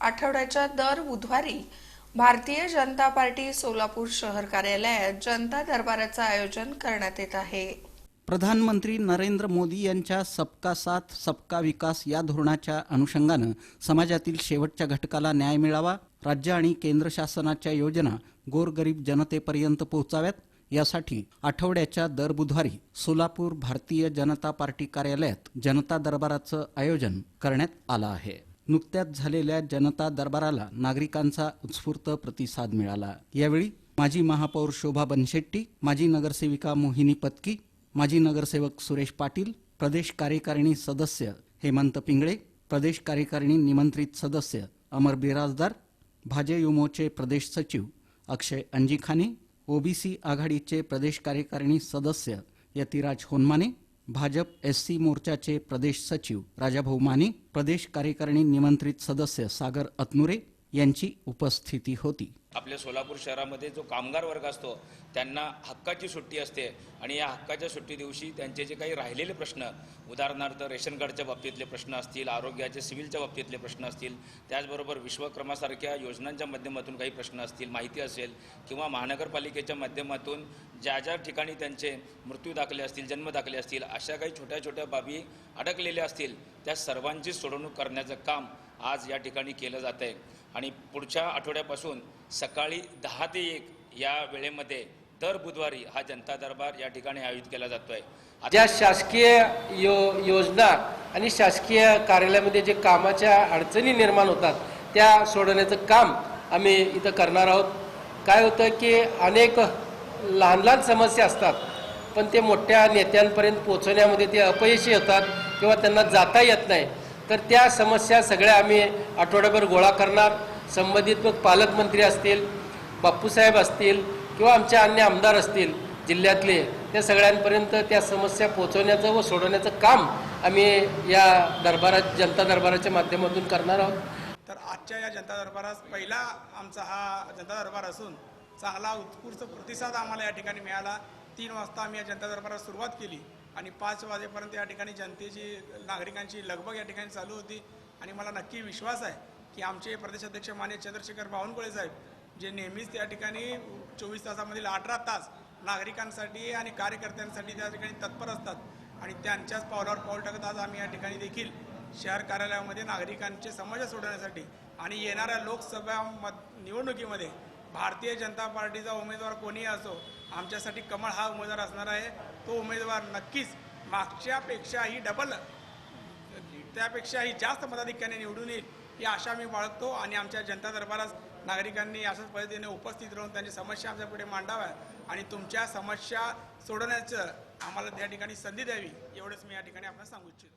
आठवड्याच्या दर बुधवारी भारतीय जनता पार्टी सोलापूर शहर कार्यालयात जनता दरबाराचं आयोजन करण्यात येत आहे. प्रधानमंत्री नरेंद्र मोदी यांच्या सबका साथ सबका विकास या धोरणाच्या अनुषंगानं समाजातील शेवटच्या घटकाला न्याय मिळावा राज्य आणि केंद्र शासनाच्या योजना गोरगरीब जनतेपर्यंत पोहोचाव्यात यासाठी आठवड्याच्या दर बुधवारी सोलापूर भारतीय जनता पार्टी कार्यालयात जनता दरबाराचं आयोजन करण्यात आलं आहे. नुकत्याच झालेल्या जनता दरबाराला नागरिकांचा उत्स्फूर्त प्रतिसाद मिळाला. यावेळी माजी महापौर शोभा बनशेट्टी माजी नगरसेविका मोहिनी पत्की माजी नगरसेवक सुरेश पाटील प्रदेश कार्यकारिणी सदस्य हेमंत पिंगळे प्रदेश कार्यकारिणी निमंत्रित सदस्य अमर बिराजदार भाजयुमोचे प्रदेश सचिव अक्षय अंजिखाने ओबीसी आघाडीचे प्रदेश कार्यकारिणी सदस्य यतिराज होनमाने भाजप एस सी मोर्चाचे प्रदेश सचिव राजाभाऊ माने प्रदेश कार्यकारिणी निमंत्रित सदस्य सागर अतनुरे यांची उपस्थिती होती. आपल्या सोलापूर शहरामध्ये जो कामगार वर्ग असतो त्यांना हक्काची सुट्टी असते आणि या हक्काच्या सुट्टी दिवशी त्यांचे जे काही राहिलेले प्रश्न उदाहरणार्थ रेशन कार्डच्या बाबतीतले प्रश्न असतील आरोग्याचे सिव्हिलच्या बाबतीतले प्रश्न असतील त्याचबरोबर विश्वक्रमासारख्या योजनांच्या माध्यमातून काही प्रश्न असतील माहिती असेल किंवा महानगरपालिकेच्या माध्यमातून ज्या ज्या ठिकाणी त्यांचे मृत्यू दाखले असतील जन्म दाखले असतील अशा काही छोट्या छोट्या बाबी अडकलेल्या असतील त्या सर्वांची सोडवणूक करण्याचं काम आज या ठिकाणी केलं जात आहे आणि पुढच्या आठवड्यापासून सकाळी दहा ते एक या वेळेमध्ये दर बुधवारी हा जनता दरबार या ठिकाणी आयोजित केला जातो आहे ज्या शासकीय यो योजना आणि शासकीय कार्यालयामध्ये जे कामाच्या अडचणी निर्माण होतात त्या सोडवण्याचं काम आम्ही इथं करणार आहोत. काय होतं की अनेक लहान लहान समस्या असतात पण ते मोठ्या नेत्यांपर्यंत पोहोचवण्यामध्ये ते अपयशी होतात किंवा त्यांना जाता येत नाही. तर त्या समस्या सगळ्या आम्ही आठवड्याभर गोळा करणार. संबंधित मग पालकमंत्री असतील बाप्पूसाहेब असतील किंवा आमचे अन्य आमदार असतील जिल्ह्यातले त्या सगळ्यांपर्यंत त्या समस्या पोहोचवण्याचं व सोडवण्याचं काम आम्ही या दरबारात जनता दरबाराच्या माध्यमातून करणार आहोत. तर आजच्या या जनता दरबारात पहिला आमचा हा जनता दरबार असून चांगला उत्स्फूर्त प्रतिसाद आम्हाला या ठिकाणी मिळाला. तीन वाजता आम्ही या जनता दरबारात सुरुवात केली. आणि पाच वाजेपर्यंत या ठिकाणी जनतेची नागरिकांची लगबग या ठिकाणी चालू होती. आणि मला नक्की विश्वास आहे की आमचे प्रदेशाध्यक्ष मान्य चंद्रशेखर बावनकुळे साहेब जे नेहमीच त्या ठिकाणी चोवीस तासामधील अठरा तास नागरिकांसाठी आणि कार्यकर्त्यांसाठी त्या ठिकाणी तत्पर असतात. आणि त्यांच्याच पावलावर पाऊल टाकत आज आम्ही या ठिकाणी देखील शहर कार्यालयामध्ये नागरिकांचे समस्या सोडवण्यासाठी आणि येणाऱ्या लोकसभा मत निवडणुकीमध्ये भारतीय जनता पार्टीचा उमेदवार कोणीही असो आमच्यासाठी कमळ हा उमेदवार असणार आहे. तो उमेदवार नक्कीच मागच्यापेक्षाही डबल त्यापेक्षाही जास्त मताधिक्याने निवडून येईल ही आशा मी बाळगतो आणि आमच्या जनता दरबारात नागरिकांनी अशाच पद्धतीने उपस्थित राहून त्यांची समस्या आमच्या पुढे मांडाव्या आणि तुमच्या समस्या सोडवण्याचं आम्हाला त्या ठिकाणी संधी द्यावी एवढंच मी या ठिकाणी आपण सांगू इच्छितो.